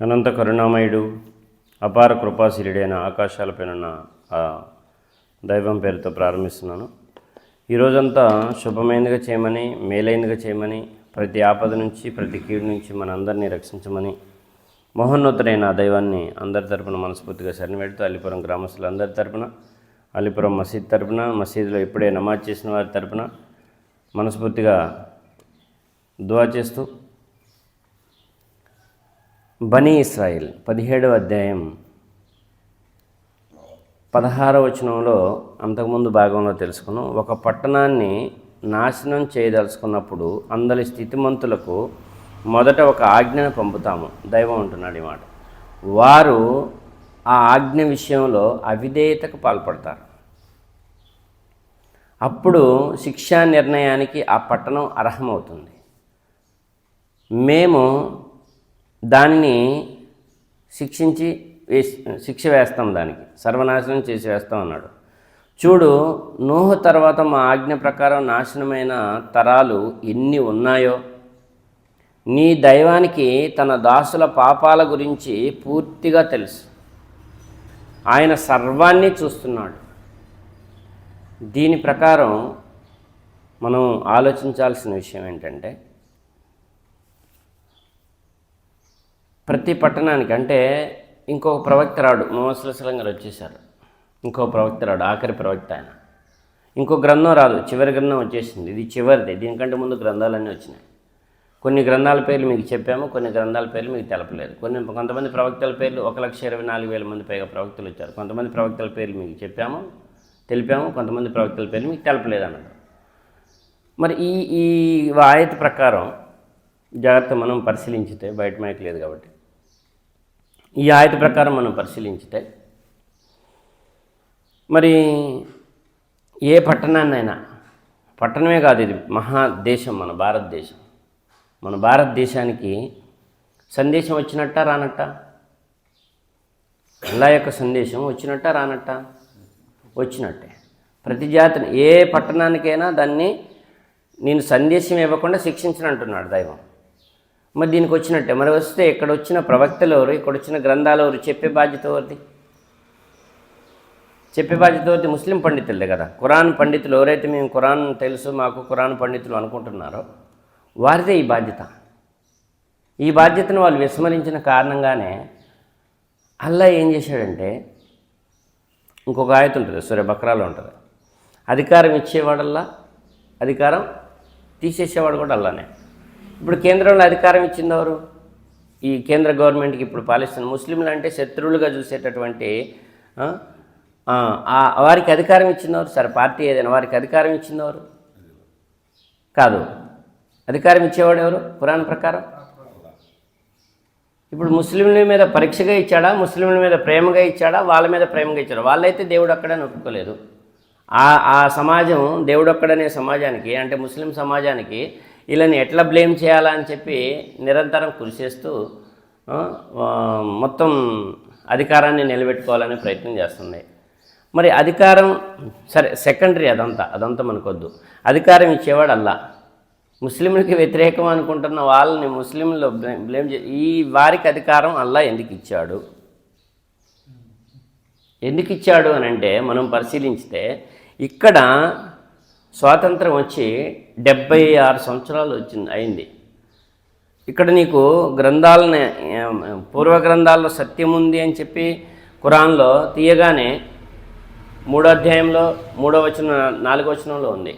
అనంత కరుణామయుడు అపార కృపాశీలుడైన ఆకాశాలపైన ఆ దైవం పేరుతో ప్రారంభిస్తున్నాను. ఈ రోజంతా శుభమైనదిగా చేయమని మేలైనదిగా చేయమని ప్రతి ఆపద నుంచి ప్రతి కీడు నుంచి మనందరినీ రక్షించమని మహోన్నతుడైన ఆ దైవాన్ని అందరి తరపున మనస్ఫూర్తిగా శరణి అల్లిపురం గ్రామస్తులందరి తరపున అల్లిపురం మసీద్ తరపున మసీదులో ఇప్పుడే నమాజ్ చేసిన వారి తరపున మనస్ఫూర్తిగా దువా చేస్తూ బనీ ఇస్రాయిల్ పదిహేడవ అధ్యాయం పదహార వచనంలో అంతకుముందు భాగంలో తెలుసుకున్నాం. ఒక పట్టణాన్ని నాశనం చేయదలుచుకున్నప్పుడు అందరి స్థితిమంతులకు మొదట ఒక ఆజ్ఞను పంపుతాము. దైవం అంటున్నాడు ఈ మాట. వారు ఆ ఆజ్ఞ విషయంలో అవిధేయతకు పాల్పడతారు. అప్పుడు శిక్షా నిర్ణయానికి ఆ పట్టణం అర్హమవుతుంది. మేము దానిని శిక్షించి వేసి శిక్ష వేస్తాం దానికి. సర్వనాశనం చేసి వేస్తాం అన్నాడు. చూడు నూహు తర్వాత మా ఆజ్ఞ ప్రకారం నాశనమైన తరాలు ఎన్ని ఉన్నాయో. నీ దైవానికి తన దాసుల పాపాల గురించి పూర్తిగా తెలుసు. ఆయన సర్వాన్ని చూస్తున్నాడు. దీని ప్రకారం మనం ఆలోచించాల్సిన విషయం ఏంటంటే ప్రతి పట్టణానికి అంటే ఇంకొక ప్రవక్త రాడు మోసలసలం గారు వచ్చేసారు ఇంకో ప్రవక్త రాడు ఆఖరి ప్రవక్త ఆయన. ఇంకో గ్రంథం రాదు చివరి గ్రంథం వచ్చేసింది. ఇది చివరిది. దీనికంటే ముందు గ్రంథాలన్నీ వచ్చినాయి. కొన్ని గ్రంథాల పేర్లు మీకు చెప్పాము కొన్ని గ్రంథాల పేర్లు మీకు తెలపలేదు. కొన్ని కొంతమంది ప్రవక్తల పేర్లు ఒక లక్ష ఇరవై నాలుగు వేల మంది పైగా ప్రవక్తలు వచ్చారు. కొంతమంది ప్రవక్తల పేర్లు మీకు చెప్పాము తెలిపాము కొంతమంది ప్రవక్తల పేర్లు మీకు తెలపలేదు అన్నది. మరి ఈ ఈ ఆయత ప్రకారం జాగ్రత్త మనం పరిశీలించితే బయట మైక్ లేదు కాబట్టి. ఈ ఆయత ప్రకారం మనం పరిశీలించితే మరి ఏ పట్టణాన్నైనా పట్టణమే కాదు ఇది మహాదేశం మన భారతదేశం. మన భారతదేశానికి సందేశం వచ్చినట్ట రానట్ట? అల్లా యొక్క సందేశం వచ్చినట్ట రానట్ట? వచ్చినట్టే. ప్రతి జాతిని ఏ పట్టణానికైనా దాన్ని నేను సందేశం ఇవ్వకుండా శిక్షించను అంటున్నాడు దైవం. మరి దీనికి వచ్చినట్టే. మరి వస్తే ఇక్కడ వచ్చిన ప్రవక్తలు ఎవరు? ఇక్కడ వచ్చిన గ్రంథాలు ఎవరు? చెప్పే బాధ్యత ఎవరిది? చెప్పే బాధ్యత ఎవరిది? ముస్లిం పండితులే కదా. ఖురాన్ పండితులు ఎవరైతే మేము ఖురాన్ తెలుసు మాకు ఖురాన్ పండితులు అనుకుంటున్నారో వారిదే ఈ బాధ్యత. ఈ బాధ్యతను వాళ్ళు విస్మరించిన కారణంగానే అల్లా ఏం చేశాడంటే ఇంకొక ఆయత ఉంటుంది సూర్య బక్రాలో ఉంటుంది. అధికారం ఇచ్చేవాడల్లా అధికారం తీసేసేవాడు కూడా అల్లానే. ఇప్పుడు కేంద్రంలో అధికారం ఇచ్చినవారు ఈ కేంద్ర గవర్నమెంట్కి ఇప్పుడు పాలిస్తున్న ముస్లింలు అంటే శత్రువులుగా చూసేటటువంటి వారికి అధికారం ఇచ్చినవారు సరే పార్టీ ఏదైనా వారికి అధికారం ఇచ్చినవారు కాదు. అధికారం ఇచ్చేవాడు ఎవరు? పురాణ ప్రకారం? ఇప్పుడు ముస్లింల మీద పరీక్షగా ఇచ్చాడా? ముస్లింల మీద ప్రేమగా ఇచ్చాడా? వాళ్ళ మీద ప్రేమగా ఇచ్చాడా? వాళ్ళైతే దేవుడు అక్కడని ఒప్పుకోలేదు ఆ ఆ సమాజం దేవుడు ఒక్కడనే సమాజానికి అంటే ముస్లిం సమాజానికి వీళ్ళని ఎట్లా బ్లేమ్ చేయాలా అని చెప్పి నిరంతరం కృషి చేస్తూ మొత్తం అధికారాన్ని నిలబెట్టుకోవాలనే ప్రయత్నం చేస్తుంది. మరి అధికారం సరే సెకండరీ అదంతా అదంతా మనకొద్దు. అధికారం ఇచ్చేవాడు అల్లా. ముస్లింలకి వ్యతిరేకం అనుకుంటున్న వాళ్ళని ముస్లింలు బ్లేమ్ చే ఈ వారికి అధికారం అల్లా ఎందుకు ఇచ్చాడు? ఎందుకు ఇచ్చాడు అని అంటే మనం పరిశీలించితే ఇక్కడ స్వాతంత్రం వచ్చి డెబ్బై ఆరు సంవత్సరాలు వచ్చింది అయింది. ఇక్కడ నీకు గ్రంథాలని పూర్వ గ్రంథాల్లో సత్యం ఉంది అని చెప్పి ఖురాన్లో తీయగానే మూడో అధ్యాయంలో మూడో వచన నాలుగో వచనంలో ఉంది.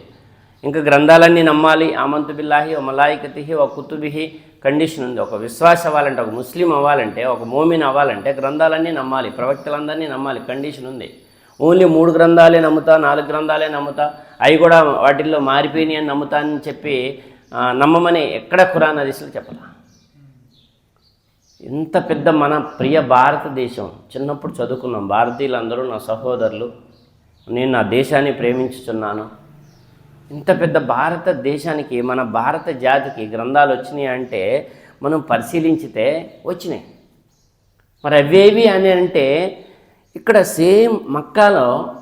ఇంకా గ్రంథాలన్నీ నమ్మాలి. ఆమంతు బిల్లాహి ఓ మలాయికతిహి ఒక కుతుబిహి కండిషన్ ఉంది. ఒక విశ్వాసం అవ్వాలంటే ఒక ముస్లిం అవ్వాలంటే ఒక మోమిన్ అవ్వాలంటే గ్రంథాలన్నీ నమ్మాలి. ప్రవక్తలందరినీ నమ్మాలి. కండిషన్ ఉంది. ఓన్లీ మూడు గ్రంథాలే నమ్ముతా నాలుగు గ్రంథాలే నమ్ముతా అవి కూడా వాటిల్లో మారిపోయినాయి అని నమ్ముతా అని చెప్పి నమ్మమని ఎక్కడ ఖురాన్ హదీసులు చెప్పరా ఇంత పెద్ద మన ప్రియ భారతదేశం చిన్నప్పుడు చదువుకున్నాం భారతీయులందరూ నా సహోదరులు నేను నా దేశాన్ని ప్రేమించుచున్నాను. ఇంత పెద్ద భారతదేశానికి మన భారత జాతికి గ్రంథాలు వచ్చినాయి అంటే మనం పరిశీలించితే వచ్చినాయి. మరి అవేవి అని అంటే ఇక్కడ సేమ్ మక్కాలో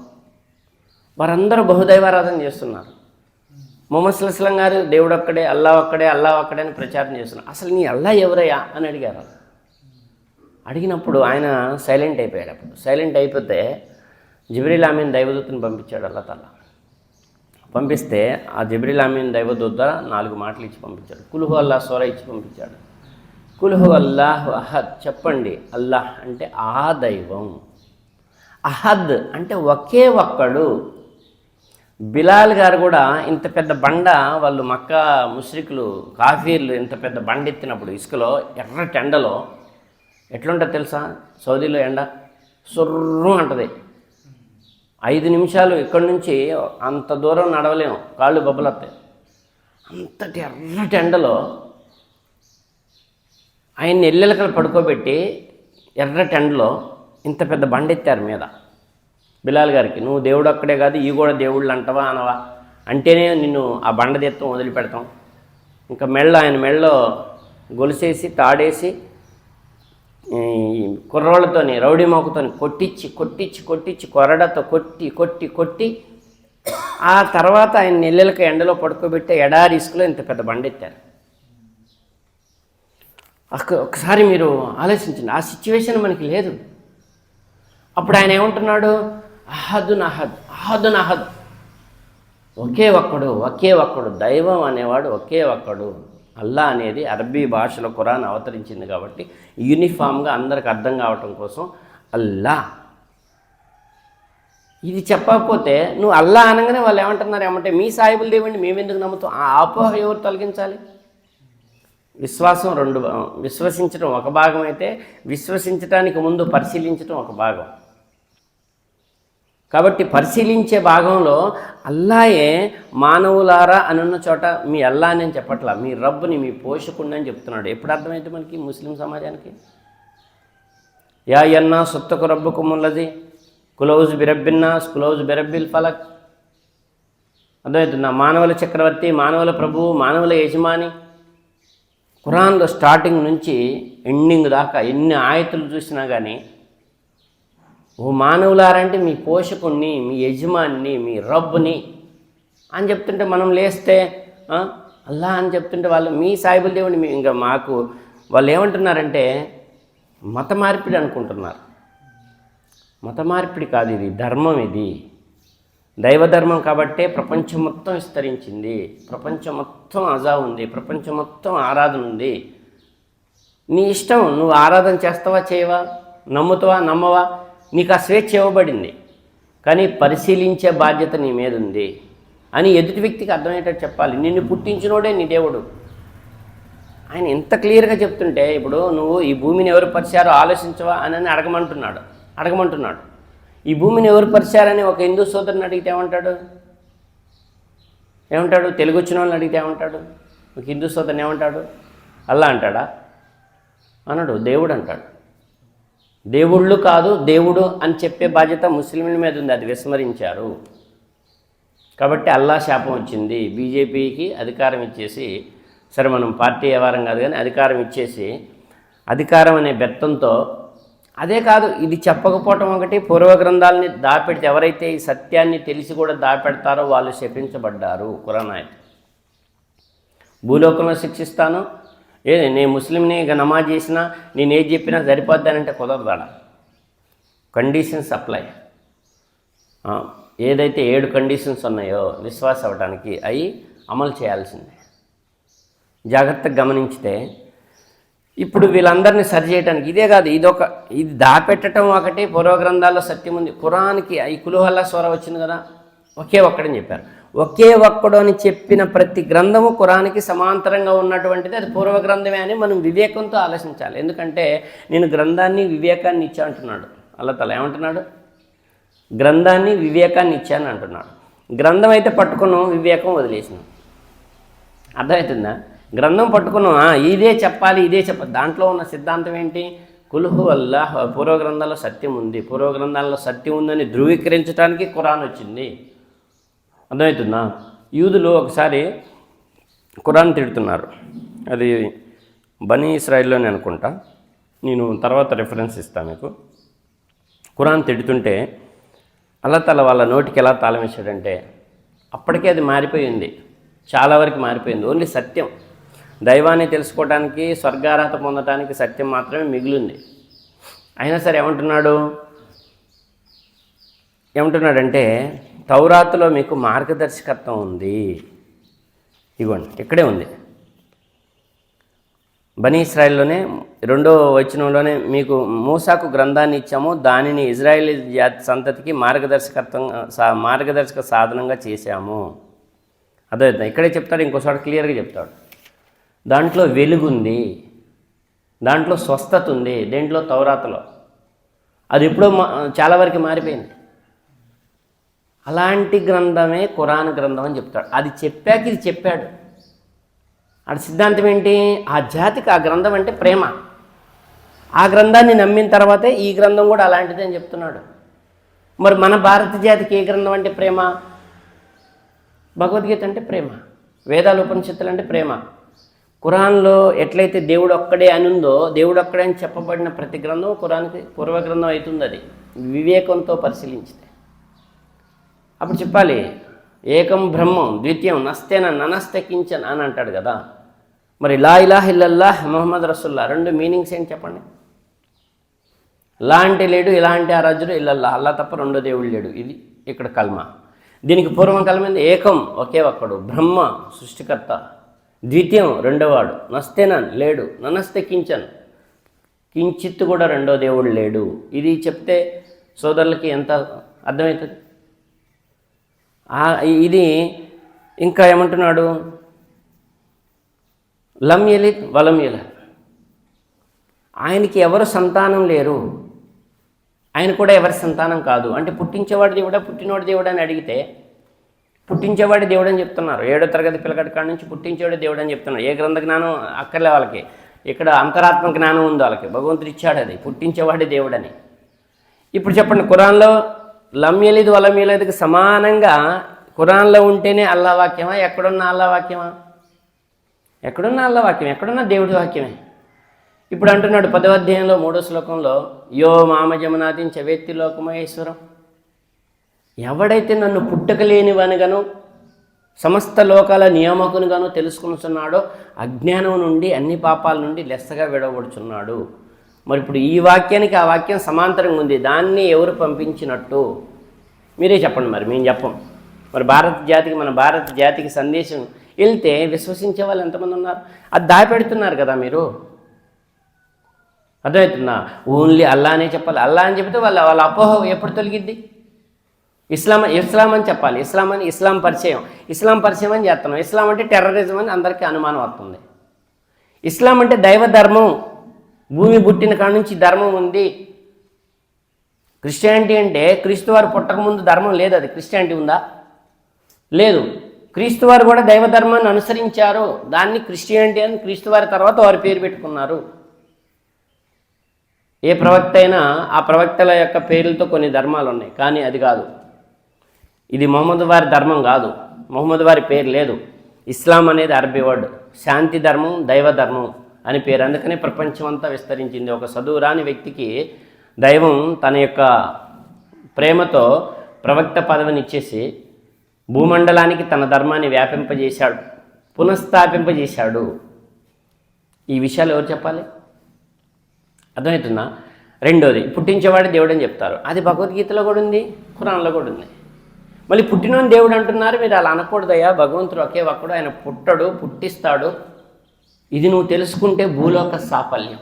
వారందరూ బహుదైవారాధన చేస్తున్నారు. మొహమ్మద్ సుల్లాం గారు దేవుడు ఒక్కడే అల్లా ఒక్కడే అల్లా ఒక్కడే అని ప్రచారం చేస్తున్నారు. అసలు నీ అల్లా ఎవరయ్యా అని అడిగారు. అడిగినప్పుడు ఆయన సైలెంట్ అయిపోయాడు అప్పుడు. సైలెంట్ అయిపోతే జిబ్రీల్ ఆమీన్ దైవదూతను పంపించాడు అల్లా తల్లా పంపిస్తే ఆ జిబ్రీల్ ఆమీన్ దైవదూత నాలుగు మాటలు ఇచ్చి పంపించాడు. కులుహు అల్లా సోర ఇచ్చి పంపించాడు. కులుహు అల్లాహ్ అహద్ చెప్పండి. అల్లాహ్ అంటే ఆ దైవం. అహద్ అంటే ఒకే ఒక్కడు. బిలాల్ గారు కూడా ఇంత పెద్ద బండ వాళ్ళు మక్క ముష్రికులు కాఫీర్లు ఇంత పెద్ద బండ ఎత్తినప్పుడు ఇసుకలో ఎర్రటి ఎండలో ఎట్లుంటుంది తెలుసా? సౌదీలో ఎండ సుర్రు అంటది. ఐదు నిమిషాలు ఇక్కడి నుంచి అంత దూరం నడవలేము కాళ్ళు బొబ్బలొస్తాయి అంతటి ఎర్రటి ఎండలో ఆయన్ని ఎల్లెలకలు పడుకోబెట్టి ఎర్రటి ఎండలో ఇంత పెద్ద బండెత్తారు మీద. బిలాల్ గారికి నువ్వు దేవుడు అక్కడే కాదు ఈ కూడా దేవుళ్ళు అంటవా అనవా? అంటేనే నిన్ను ఆ బండ తెత్తం వదిలిపెడతాం. ఇంకా మెళ్ళ ఆయన మెళ్ళలో గొలుసేసి తాడేసి ఈ కుర్రోళ్ళతోని రౌడీ మోకతోని కొట్టించి కొట్టించి కొట్టించి కొరడతో కొట్టి కొట్టి కొట్టి ఆ తర్వాత ఆయన నెల్లెలకి ఎండలో పడుకోబెట్టి ఎడారి ఇసుకలో ఇంత పెద్ద బండెత్తారు అక్క- ఒకసారి మీరు ఆలోచించండి. ఆ సిచ్యువేషన్ మనకి లేదు. అప్పుడు ఆయన ఏమంటున్నాడు? అహద్ నహద్ అహద్ నహద్ ఒకే ఒక్కడు ఒకే ఒక్కడు దైవం అనేవాడు ఒకే ఒక్కడు. అల్లా అనేది అరబీ భాషలో ఖురాన్ అవతరించింది కాబట్టి యూనిఫామ్గా అందరికి అర్థం కావటం కోసం అల్లా ఇది చెప్పకపోతే నువ్వు అల్లా అనగానే వాళ్ళు ఏమంటున్నారు? ఏమంటే మీ సాయిబుల్ మేము మేమెందుకు నమ్ముతాం? ఆ అపోహ ఎవరు తొలగించాలి? విశ్వాసం రెండు విశ్వసించడం ఒక భాగం అయితే విశ్వసించడానికి ముందు పరిశీలించడం ఒక భాగం. కాబట్టి పరిశీలించే భాగంలో అల్లాయే మానవులారా అనున్న చోట మీ అల్లా అని చెప్పట్లా మీ రబ్బుని మీ పోషకుండా అని చెప్తున్నాడు. ఎప్పుడు అర్థమైంది మనకి ముస్లిం సమాజానికి? యా యన్నా సొత్తకు రబ్బుకు ముల్లది కులౌజ్ బిరబ్బిన్నాస్ కులౌజ్ బిరబ్బిల్ ఫలక్. అర్థమవుతుందా మానవుల చక్రవర్తి మానవుల ప్రభువు మానవుల యజమాని. ఖురాన్లో స్టార్టింగ్ నుంచి ఎండింగ్ దాకా ఎన్ని ఆయతులు చూసినా కానీ ఓ మానవులారంటే మీ పోషకుణ్ణి మీ యజమాని మీ రబ్బుని అని చెప్తుంటే మనం లేస్తే అల్లా అని చెప్తుంటే వాళ్ళు మీ సాయిబుల్ దేవుని మీ ఇంకా మాకు వాళ్ళు ఏమంటున్నారంటే మత మార్పిడి అనుకుంటున్నారు. మత మార్పిడి కాదు ఇది ధర్మం ఇది. దైవధర్మం కాబట్టే ప్రపంచం మొత్తం విస్తరించింది. ప్రపంచం మొత్తం అజా ఉంది. ప్రపంచం మొత్తం ఆరాధన ఉంది. నీ ఇష్టం నువ్వు ఆరాధన చేస్తావా చేయవా? నమ్ముతావా నమ్మవా? నీకు ఆ స్వేచ్ఛ ఇవ్వబడింది. కానీ పరిశీలించే బాధ్యత నీ మీద ఉంది అని ఎదుటి వ్యక్తికి అర్థమయ్యేటట్టు చెప్పాలి. నిన్ను పుట్టించినోడే నీ దేవుడు. ఆయన ఎంత క్లియర్గా చెప్తుంటే ఇప్పుడు నువ్వు ఈ భూమిని ఎవరు పరిచారో ఆలోచించవా అని అని అడగమంటున్నాడు. అడగమంటున్నాడు. ఈ భూమిని ఎవరు పరిచారని ఒక హిందూ సోదరుని అడిగితే ఏమంటాడు? ఏమంటాడు? తెలుగు వచ్చిన వాళ్ళని అడిగితే ఏమంటాడు? ఒక హిందూ సోదరుని ఏమంటాడు? అల్లా అంటాడా? అనడు. దేవుడు అంటాడు. దేవుళ్ళు కాదు దేవుడు అని చెప్పే బాధ్యత ముస్లింల మీద ఉంది అది విస్మరించారు. కాబట్టి అల్లా శాపం వచ్చింది. బీజేపీకి అధికారం ఇచ్చేసి సరే మనం పార్టీ వ్యవహారం కాదు కానీ అధికారం ఇచ్చేసి అధికారం అనే బెత్తంతో అదే కాదు ఇది చెప్పకపోవటం ఒకటి పూర్వ గ్రంథాలని దాపెడితే ఎవరైతే ఈ సత్యాన్ని తెలిసి కూడా దాపెడతారో వాళ్ళు శపించబడ్డారు కురానాయ్ భూలోకంలో శిక్షిస్తాను ఏది నేను ముస్లింని ఇక నమాజ్ చేసినా నేను ఏది చెప్పినా సరిపోద్దానంటే కుదరదాడా కండిషన్స్ అప్లై. ఏదైతే ఏడు కండిషన్స్ ఉన్నాయో విశ్వాస అవ్వడానికి అవి అమలు చేయాల్సిందే. జాగ్రత్తగా గమనించితే ఇప్పుడు వీళ్ళందరినీ సరి చేయడానికి ఇదే కాదు ఇదొక ఇది దాపెట్టడం ఒకటి పూర్వగ్రంథాల్లో సత్యం ఉంది. కురాన్కి ఈ కులుహల్లా స్వర వచ్చింది కదా ఒకే ఒక్కడని చెప్పారు. ఒకే ఒక్కడు అని చెప్పిన ప్రతి గ్రంథము కురానికి సమాంతరంగా ఉన్నటువంటిది అది పూర్వ గ్రంథమే అని మనం వివేకంతో ఆలోచించాలి. ఎందుకంటే నేను గ్రంథాన్ని వివేకాన్ని ఇచ్చా అంటున్నాడు. అల్లా తల ఏమంటున్నాడు? గ్రంథాన్ని వివేకాన్ని ఇచ్చాను అంటున్నాడు. గ్రంథం అయితే పట్టుకున్నాం వివేకం వదిలేసినాం. అర్థమవుతుందా? గ్రంథం పట్టుకున్నాం ఇదే చెప్పాలి ఇదే చెప్పాలి దాంట్లో ఉన్న సిద్ధాంతం ఏంటి? కులుహు వల్ల పూర్వ గ్రంథాల్లో సత్యం ఉంది. పూర్వ గ్రంథాల్లో సత్యం ఉందని ధృవీకరించడానికి ఖురాన్ వచ్చింది. అర్థమవుతుందా? యూదులు ఒకసారి ఖురాన్ తిడుతున్నారు. అది బనీ ఇస్రాయిల్లోనే అనుకుంటా. నేను తర్వాత రెఫరెన్స్ ఇస్తాను మీకు. ఖురాన్ తిడుతుంటే అల్లతల వాళ్ళ నోటికి ఎలా తాళం వేశాడంటే అప్పటికే అది మారిపోయింది. చాలా వరకు మారిపోయింది. ఓన్లీ సత్యం. దైవాన్ని తెలుసుకోవడానికి స్వర్గార్హత పొందడానికి సత్యం మాత్రమే మిగిలింది. అయినా సరే ఏమంటున్నాడు? ఏమంటున్నాడంటే తౌరాతులో మీకు మార్గదర్శకత్వం ఉంది. ఇగోండి ఇక్కడే ఉంది. బనీ ఇస్రాయిల్లోనే రెండో వచనంలోనే మీకు మూసాకు గ్రంథాన్ని ఇచ్చాము. దానిని ఇజ్రాయిల్ జాతి సంతతికి మార్గదర్శకత్వం సా- మార్గదర్శక సాధనంగా చేశాము. అదే ఇక్కడే చెప్తాడు ఇంకోసారి క్లియర్గా చెప్తాడు. దాంట్లో వెలుగుంది దాంట్లో స్వస్థత ఉంది. దేంట్లో? తౌరాతలో. అది ఎప్పుడో మా- చాలా వరకు మారిపోయింది. అలాంటి గ్రంథమే ఖురాన్ గ్రంథం అని చెప్తాడు. అది చెప్పాక ఇది చెప్పాడు. ఆడ సిద్ధాంతం ఏంటి? ఆ జాతికి ఆ గ్రంథం అంటే ప్రేమ. ఆ గ్రంథాన్ని నమ్మిన తర్వాతే ఈ గ్రంథం కూడా అలాంటిది అని చెప్తున్నాడు. మరి మన భారత జాతికి ఏ గ్రంథం అంటే ప్రేమ? భగవద్గీత అంటే ప్రేమ. వేదాలు ఉపనిషత్తులు అంటే ప్రేమ. ఖురాన్లో ఎట్లయితే దేవుడు ఒక్కడే అని ఉందో దేవుడు ఒక్కడే అని చెప్పబడిన ప్రతి గ్రంథం ఖురాన్కి పూర్వ గ్రంథం అవుతుంది అది. వివేకంతో పరిశీలించితే. అప్పుడు చెప్పాలి ఏకం బ్రహ్మం ద్వితీయం నస్తేన ననస్తే కించన్ అని అంటాడు కదా. మరి లా ఇలాహ్ ఇల్లల్లాహ్ మొహమ్మద్ రసుల్లా రెండు మీనింగ్స్ ఏంటి చెప్పండి? లా అంటే లేడు ఇలాంటి ఆరాధ్యుడు ఇల్లల్లా అల్లా తప్ప రెండో దేవుడు లేడు. ఇది ఇక్కడ కల్మ. దీనికి పూర్వం కలమైంది ఏకం ఒకే ఒక్కడు బ్రహ్మ సృష్టికర్త. ద్వితీయం రెండోవాడు. నస్తేనన్ లేడు. ననస్తే కించన్. కించిత్ కూడా రెండో దేవుడు లేడు. ఇది చెప్తే సోదరులకి ఎంత అర్థమవుతుంది? ఇది ఇంకా ఏమంటున్నాడు? లం యలిద్ వలం యలద్ ఆయనకి ఎవరు సంతానం లేరు. ఆయన కూడా ఎవరి సంతానం కాదు. అంటే పుట్టించేవాడు దేవుడా పుట్టినవాడు దేవుడా అని అడిగితే పుట్టించేవాడు దేవుడు అని చెప్తున్నారు. ఏడో తరగతి పిల్లగడి కాడ నుంచి పుట్టించేవాడు దేవుడు అని చెప్తున్నారు. ఏ గ్రంథ జ్ఞానం అక్కర్లే వాళ్ళకి. ఇక్కడ అంతరాత్మ జ్ఞానం ఉంది వాళ్ళకి. భగవంతుడు ఇచ్చాడు అది. పుట్టించేవాడి దేవుడని. ఇప్పుడు చెప్పండి కురాన్లో లమ్యలిది వలమ్యలిదికి సమానంగా ఖురాన్లో ఉంటేనే అల్లా వాక్యమా? ఎక్కడున్న అల్లా వాక్యమా? ఎక్కడున్న అల్లా వాక్యం ఎక్కడున్న దేవుడి వాక్యమే. ఇప్పుడు అంటున్నాడు పదవ అధ్యాయంలో మూడో శ్లోకంలో యో మామజమునాథిం చవేత్తి లోకమహేశ్వరం. ఎవడైతే నన్ను పుట్టకలేనివనిగాను సమస్త లోకాల నియామకునిగాను తెలుసుకున్నాడో అజ్ఞానం నుండి అన్ని పాపాల నుండి లెస్సగా విడవబడుచున్నాడు. మరి ఇప్పుడు ఈ వాక్యానికి ఆ వాక్యం సమాంతరంగా ఉంది. దాన్ని ఎవరు పంపించినట్టు? మీరే చెప్పండి మరి మేము చెప్పం. మరి భారత జాతికి మన భారత జాతికి సందేశం వెళ్తే విశ్వసించే వాళ్ళు ఎంతమంది ఉన్నారు? అది దాపెడుతున్నారు కదా మీరు. అర్థమవుతుందా? ఓన్లీ అల్లానే చెప్పాలి. అల్లా అని చెప్తే వాళ్ళ వాళ్ళ అపోహ ఎప్పుడు తొలగిద్ది? ఇస్లాం ఇస్లాం అని చెప్పాలి. ఇస్లాం అని ఇస్లాం పరిచయం. ఇస్లాం పరిచయం అని చేస్తున్నాం. ఇస్లాం అంటే టెర్రరిజం అని అందరికీ అనుమానం వస్తుంది. ఇస్లాం అంటే దైవ ధర్మం. భూమి పుట్టిన కాడ నుంచి ధర్మం ఉంది. క్రిస్టియానిటీ అంటే క్రీస్తు వారు పుట్టకముందు ధర్మం లేదు. అది క్రిస్టియానిటీ ఉందా? లేదు. క్రీస్తు వారు కూడా దైవ ధర్మాన్ని అనుసరించారు. దాన్ని క్రిస్టియానిటీ అని క్రీస్తు వారి తర్వాత వారు పేరు పెట్టుకున్నారు. ఏ ప్రవక్త అయినా ఆ ప్రవక్తల యొక్క పేర్లతో కొన్ని ధర్మాలు ఉన్నాయి. కానీ అది కాదు. ఇది మొహమ్మద్ వారి ధర్మం కాదు. మొహమ్మద్ వారి పేరు లేదు. ఇస్లాం అనేది అరబీ వర్డ్. శాంతి ధర్మం దైవ ధర్మం. అని పేరు. అందుకనే ప్రపంచం అంతా విస్తరించింది. ఒక చదువు రాని వ్యక్తికి దైవం తన యొక్క ప్రేమతో ప్రవక్త పదవిని ఇచ్చేసి భూమండలానికి తన ధర్మాన్ని వ్యాపింపజేశాడు. పునఃస్థాపింపజేశాడు. ఈ విషయాలు ఎవరు చెప్పాలి? అర్థమవుతుందా? రెండోది పుట్టించేవాడు దేవుడు అని చెప్తారు. అది భగవద్గీతలో కూడా ఉంది ఖురాన్లో కూడా ఉంది. మళ్ళీ పుట్టినోని దేవుడు అంటున్నారు మీరు అలా అనకూడదయ్యా భగవంతుడు ఒకే ఒక్కడు ఆయన పుట్టడు పుట్టిస్తాడు. ఇది నువ్వు తెలుసుకుంటే భూలోక సాఫల్యం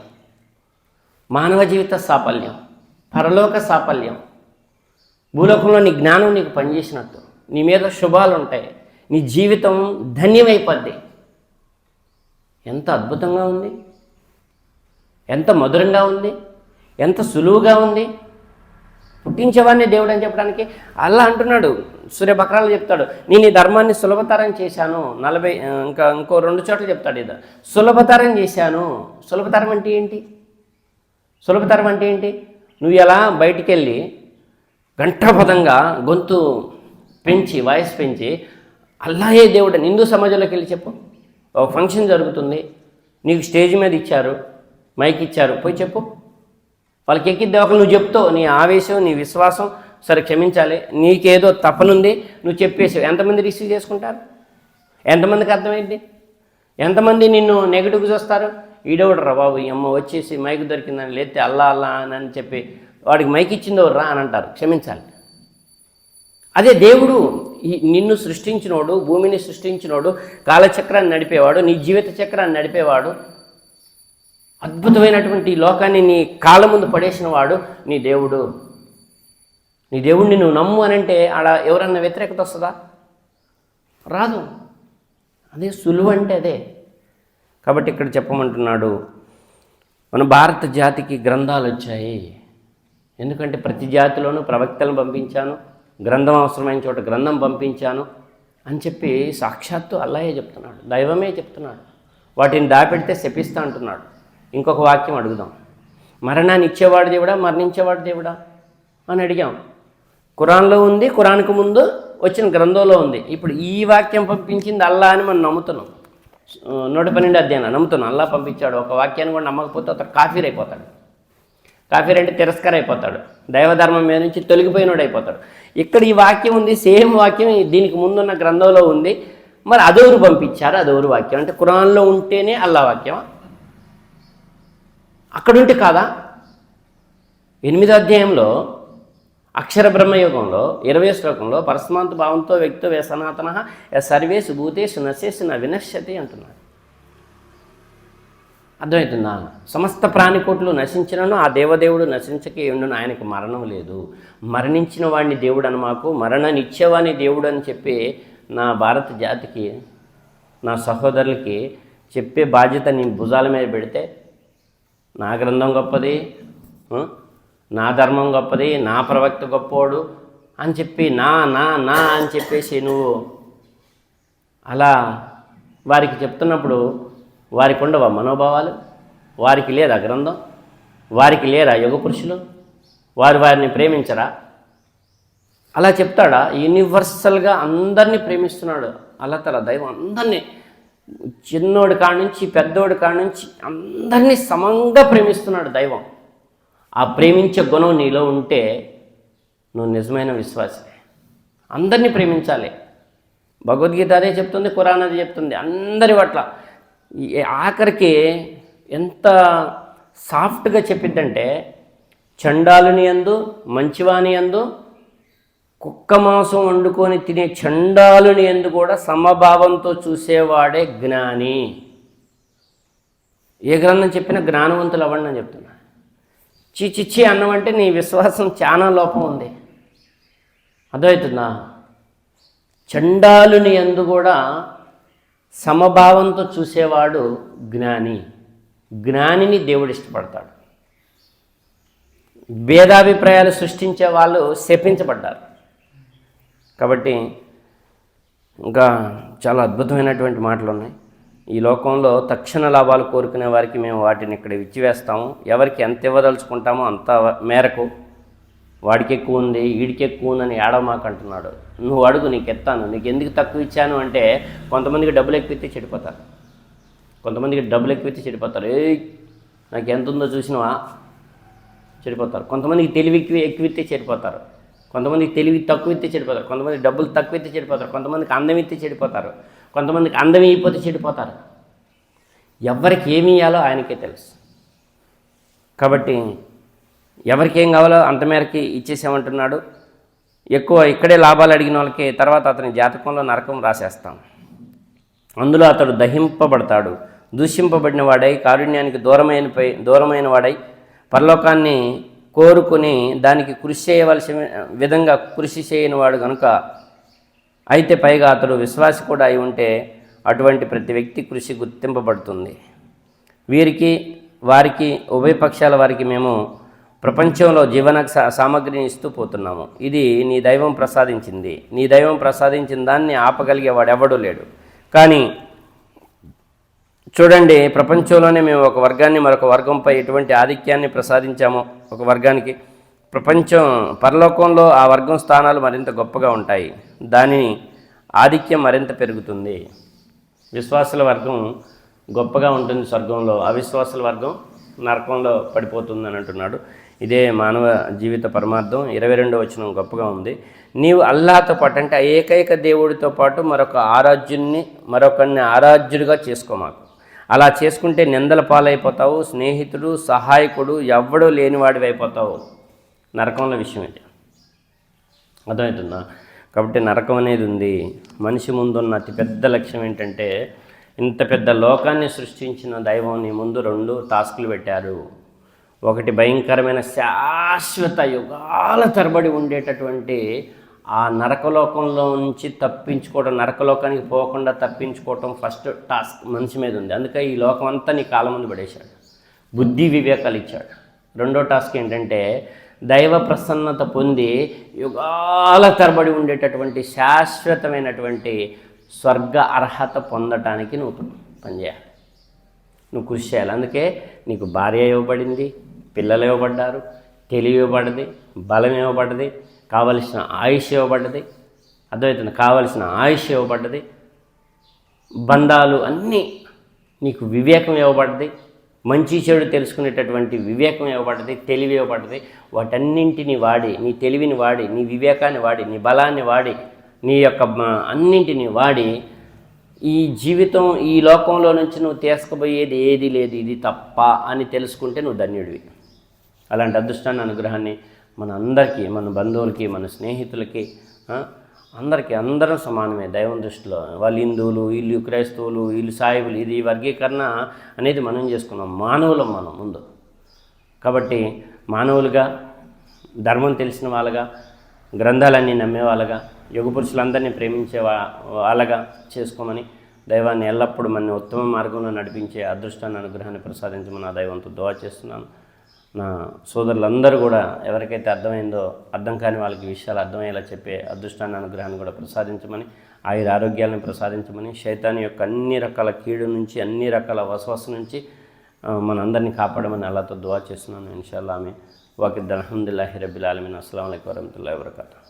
మానవ జీవిత సాఫల్యం పరలోక సాఫల్యం. భూలోకంలో నీ జ్ఞానం నీకు పనిచేసినట్టు. నీ మీద శుభాలు ఉంటాయి. నీ జీవితం ధన్యమైపోద్ది. ఎంత అద్భుతంగా ఉంది. ఎంత మధురంగా ఉంది. ఎంత సులువుగా ఉంది. పుట్టించేవాడిని దేవుడు అని చెప్పడానికి అల్లా అంటున్నాడు. సూర్య బక్రాలు చెప్తాడు. నేను ఈ ధర్మాన్ని సులభతరం చేశాను. నలభై ఇంకా ఇంకో రెండు చోట్ల చెప్తాడు ఇది. సులభతరం చేశాను. సులభతరం అంటే ఏంటి? సులభతరం అంటే ఏంటి? నువ్వు ఎలా బయటికి వెళ్ళి గంటపదంగా గొంతు పెంచి వాయిస్ పెంచి అల్లాయే దేవుడు అని హిందూ సమాజంలోకి వెళ్ళి చెప్పు. ఒక ఫంక్షన్ జరుగుతుంది. నీకు స్టేజ్ మీద ఇచ్చారు మైక్ ఇచ్చారు. పోయి చెప్పు. వాళ్ళకి ఎక్కిద్ది ఒకరు నువ్వు చెప్తావు నీ ఆవేశం నీ విశ్వాసం సరే క్షమించాలి. నీకేదో తపనుంది నువ్వు చెప్పేసావు ఎంతమంది రిసీవ్ చేసుకుంటారు? ఎంతమందికి అర్థమైంది? ఎంతమంది నిన్ను నెగిటివ్ చూస్తారు? ఈడవడరా బాబు ఈ అమ్మ వచ్చేసి మైక్ దొరికిందని లేతే అల్లా అల్లా అని చెప్పి వాడికి మైక్ ఇచ్చిందో రా అని అంటారు. క్షమించాలి. అదే దేవుడు ఈ నిన్ను సృష్టించినోడు భూమిని సృష్టించినోడు కాలచక్రాన్ని నడిపేవాడు నీ జీవిత చక్రాన్ని నడిపేవాడు అద్భుతమైనటువంటి ఈ లోకాన్ని నీ కాళ్ళ ముందు పడేసిన వాడు నీ దేవుడు. నీ దేవుడిని నువ్వు నమ్ము అని అంటే ఆడ ఎవరన్నా వ్యతిరేకత వస్తుందా? రాదు. అదే సులువు అంటే అదే. కాబట్టి ఇక్కడ చెప్పమంటున్నాడు మన భారత జాతికి గ్రంథాలు వచ్చాయి. ఎందుకంటే ప్రతి జాతిలోనూ ప్రవక్తలను పంపించాను గ్రంథం అవసరమైన చోట గ్రంథం పంపించాను అని చెప్పి సాక్షాత్తు అల్లాయే చెప్తున్నాడు దైవమే చెప్తున్నాడు. వాటిని దాపెడితే శపిస్తా అంటున్నాడు. ఇంకొక వాక్యం అడుగుదాం. మరణాన్ని ఇచ్చేవాడు దేవుడా? మరణించేవాడు దేవుడా? అని అడిగాం. ఖురాన్లో ఉంది ఖురాన్కు ముందు వచ్చిన గ్రంథంలో ఉంది. ఇప్పుడు ఈ వాక్యం పంపించింది అల్లా అని మనం నమ్ముతున్నాం. నూట పన్నెండు అధ్యాయం నమ్ముతున్నాం. అల్లా పంపించాడు. ఒక వాక్యాన్ని కూడా నమ్మకపోతే అతను కాఫీర్ అయిపోతాడు. కాఫీర్ అంటే తిరస్కార అయిపోతాడు. దైవధర్మం మీద నుంచి తొలగిపోయినోడు అయిపోతాడు. ఇక్కడ ఈ వాక్యం ఉంది సేమ్ వాక్యం దీనికి ముందున్న గ్రంథంలో ఉంది. మరి అదోరు పంపించారు? అదోరు వాక్యం. అంటే ఖురాన్లో ఉంటేనే అల్లా వాక్యం అక్కడుంటే కాదా? ఎనిమిదో అధ్యాయంలో అక్షర బ్రహ్మయుగంలో ఇరవై శ్లోకంలో పరస్మాంత భావంతో వ్యక్తో వే సనాతన సర్వేసు భూతేషు నశేసు నా వినశ్యతి అంటున్నాడు. అర్థమవుతుందా? సమస్త ప్రాణికోట్లు నశించినను ఆ దేవదేవుడు నశించకే ఉండును ఆయనకు మరణం లేదు. మరణించిన వాడిని దేవుడు అని మాకు మరణనిచ్చేవాని దేవుడు అని చెప్పి నా భారత జాతికి నా సహోదరులకి చెప్పే బాధ్యత నీ భుజాల మీద పెడితే నా గ్రంథం గొప్పది నా ధర్మం గొప్పది నా ప్రవక్త గొప్పోడు అని చెప్పి నా నా నా అని చెప్పేసి నువ్వు అలా వారికి చెప్తున్నప్పుడు వారికి ఉండవా మనోభావాలు? వారికి లేదా గ్రంథం? వారికి లేరా యుగ పురుషులు? వారు వారిని ప్రేమించరా? అలా చెప్తాడా? యూనివర్సల్గా అందరినీ ప్రేమిస్తున్నాడు. అలా తల దైవం అందరినీ చిన్నోడి కాడ నుంచి పెద్దోడి కాడ నుంచి అందరినీ సమంగా ప్రేమిస్తున్నాడు దైవం. ఆ ప్రేమించే గుణం నీలో ఉంటే నువ్వు నిజమైన విశ్వాసమే అందరినీ ప్రేమించాలి. భగవద్గీత అదే చెప్తుంది కురాన్ అదే చెప్తుంది అందరి పట్ల. ఈ ఆఖరికి ఎంత సాఫ్ట్గా చెప్పిద్దంటే చండాలుని ఎందు మంచివాని ఎందు కుక్క మాంసం వండుకొని తినే చండాలుని ఎందు కూడా సమభావంతో చూసేవాడే జ్ఞాని. ఏ గ్రంథం చెప్పినా జ్ఞానవంతులు అవ్వండి అని చెప్తున్నా. చిచిచ్చి అన్నం అంటే నీ విశ్వాసం చాలా లోపం ఉంది. అర్థమవుతుందా? చండాలుని ఎందు కూడా సమభావంతో చూసేవాడు జ్ఞాని. జ్ఞానిని దేవుడు ఇష్టపడతాడు. భేదాభిప్రాయాలు సృష్టించే వాళ్ళు శపించబడ్డారు. కాబట్టి ఇంకా చాలా అద్భుతమైనటువంటి మాటలు ఉన్నాయి ఈ లోకంలో తక్షణ లాభాలు కోరుకునే వారికి మేము వాటిని ఇక్కడ ఇచ్చివేస్తాము ఎవరికి ఎంత ఇవ్వదలుచుకుంటామో అంత మేరకు వాడికి ఎక్కువ ఉంది వీడికి ఎక్కువ ఉందని ఏడమాకంటున్నాడు నువ్వు అడుగు నీకు ఎత్తాను. నీకు ఎందుకు తక్కువ ఇచ్చాను? అంటే కొంతమందికి డబ్బులు ఎక్కువైతే చెడిపోతారు. కొంతమందికి డబ్బులు ఎక్కువైతే చెడిపోతారు. ఏ నాకు ఎంత ఉందో చూసినవా? చెడిపోతారు. కొంతమందికి తెలివి ఎక్కువ ఎక్కువైతే చెడిపోతారు. కొంతమందికి తెలివి తక్కువ ఇస్తే చెడిపోతారు కొంతమంది డబ్బులు తక్కువ ఇస్తే చెడిపోతారు కొంతమందికి అందం ఇస్తే చెడిపోతారు కొంతమందికి అందం అయిపోతే చెడిపోతారు. ఎవరికి ఏమి ఇవ్వాలో ఆయనకే తెలుసు. కాబట్టి ఎవరికి ఏం కావాలో అంత మేరకి ఇచ్చేసామంటున్నాడు. ఎక్కువ ఇక్కడే లాభాలు అడిగిన వాళ్ళకి తర్వాత అతని జాతకంలో నరకం రాసేస్తాం. అందులో అతడు దహింపబడతాడు దూషింపబడిన వాడై కారుణ్యానికి దూరమైన పై దూరమైన వాడై పరలోకాన్ని కోరుకుని దానికి కృషి చేయవలసిన విధంగా కృషి చేయని వాడు కనుక అయితే పైగా అతడు విశ్వాసి కూడా అయి ఉంటే అటువంటి ప్రతి వ్యక్తి కృషి గుర్తింపబడుతుంది. వీరికి వారికి ఉభయపక్షాల వారికి మేము ప్రపంచంలో జీవన సా- సామగ్రిని ఇస్తూ పోతున్నాము. ఇది నీ దైవం ప్రసాదించింది. నీ దైవం ప్రసాదించిన దాన్ని ఆపగలిగేవాడు ఎవడూ లేడు. కానీ చూడండి ప్రపంచంలోనే మేము ఒక వర్గాన్ని మరొక వర్గంపై ఎటువంటి ఆధిక్యాన్ని ప్రసాదించామో ఒక వర్గానికి. ప్రపంచం పరలోకంలో ఆ వర్గం స్థానాలు మరింత గొప్పగా ఉంటాయి. దాని ఆధిక్యం మరింత పెరుగుతుంది. విశ్వాసుల వర్గం గొప్పగా ఉంటుంది స్వర్గంలో. అవిశ్వాసుల వర్గం నరకంలో పడిపోతుంది అని అంటున్నాడు. ఇదే మానవ జీవిత పరమార్థం. ఇరవై రెండో వచనం గొప్పగా ఉంది. నీవు అల్లాతో పాటు అంటే ఏకైక దేవుడితో పాటు మరొక ఆరాధ్యుని మరొకరిని ఆరాధ్యుడిగా చేసుకో మాకు అలా చేసుకుంటే నిందల పాలైపోతావు స్నేహితుడు సహాయకుడు ఎవ్వడూ లేనివాడివి అయిపోతావు. నరకంలో విషయం ఇది. అర్థమవుతుందా? కాబట్టి నరకం అనేది ఉంది. మనిషి ముందున్న అతిపెద్ద లక్ష్యం ఏంటంటే ఇంత పెద్ద లోకాన్ని సృష్టించిన దైవం నీ ముందు రెండు టాస్కులు పెట్టారు. ఒకటి భయంకరమైన శాశ్వత యుగాల తరబడి ఉండేటటువంటి ఆ నరకలోకంలో నుంచి తప్పించుకోవడం నరకలోకానికి పోకుండా తప్పించుకోవటం ఫస్ట్ టాస్క్ మనిషి మీద ఉంది. అందుకే ఈ లోకం అంతా నీ కాలం ముందు పడేశాడు. బుద్ధి వివేకాలు ఇచ్చాడు. రెండో టాస్క్ ఏంటంటే దైవ ప్రసన్నత పొంది యుగాల తరబడి ఉండేటటువంటి శాశ్వతమైనటువంటి స్వర్గ అర్హత పొందటానికి నువ్వు పనిచేయాలి నువ్వు కృషి చేయాలి. అందుకే నీకు భార్య ఇవ్వబడింది పిల్లలు ఇవ్వబడ్డారు తెలివి ఇవ్వబడ్డది బలం ఇవ్వబడ్డది కావలసిన ఆయుష్ ఇవ్వబడ్డది. అర్థమవుతుంది? కావలసిన ఆయుష్ ఇవ్వబడ్డది. బంధాలు అన్నీ నీకు వివేకం ఇవ్వబడ్డది. మంచి చెడు తెలుసుకునేటటువంటి వివేకం ఇవ్వబడ్డది తెలివి ఇవ్వబడ్డది. వాటన్నింటిని వాడి నీ తెలివిని వాడి నీ వివేకాన్ని వాడి నీ బలాన్ని వాడి నీ యొక్క అన్నింటిని వాడి ఈ జీవితం ఈ లోకంలో నుంచి నువ్వు తీసుకుపోయేది ఏది లేదు ఇది తప్ప అని తెలుసుకుంటే నువ్వు ధన్యుడివి. అలాంటి అదృష్టాన్ని అనుగ్రహాన్ని మన అందరికీ మన బంధువులకి మన స్నేహితులకి అందరికీ అందరం సమానమే దైవం దృష్టిలో. వాళ్ళు హిందువులు వీళ్ళు క్రైస్తవులు వీళ్ళు సాయిబులు ఇది వర్గీకరణ అనేది మనం చేసుకున్నాం. మానవులం మనం ముందు. కాబట్టి మానవులుగా ధర్మం తెలిసిన వాళ్ళగా గ్రంథాలన్నీ నమ్మే వాళ్ళగా యుగ పురుషులందరినీ ప్రేమించే వా వాళ్ళగా చేసుకోమని దైవాన్ని ఎల్లప్పుడూ మన ఉత్తమ మార్గంలో నడిపించే అదృష్టాన్ని అనుగ్రహాన్ని ప్రసాదించమని ఆ దైవంతో దువా చేస్తున్నాను. నా సోదరులందరూ కూడా ఎవరికైతే అర్థమైందో అర్థం కాని వాళ్ళకి విషయాలు అర్థమయ్యేలా చెప్పే అదృష్టాన్ని అనుగ్రహాన్ని కూడా ప్రసాదించమని ఆయుర ఆరోగ్యాలను ప్రసాదించమని శైతాన్ యొక్క అన్ని రకాల కీడు నుంచి అన్ని రకాల వసవస నుంచి మనందరినీ కాపాడమని అలాతో దువా చేస్తున్నాను. ఇన్షాల్లా ఆమె వాకి అల్హమ్దుల్లాహి రబ్బిల్ ఆలమీన్. అస్సలం అయికం వరహమతుల్లాహి వబరకాతుహు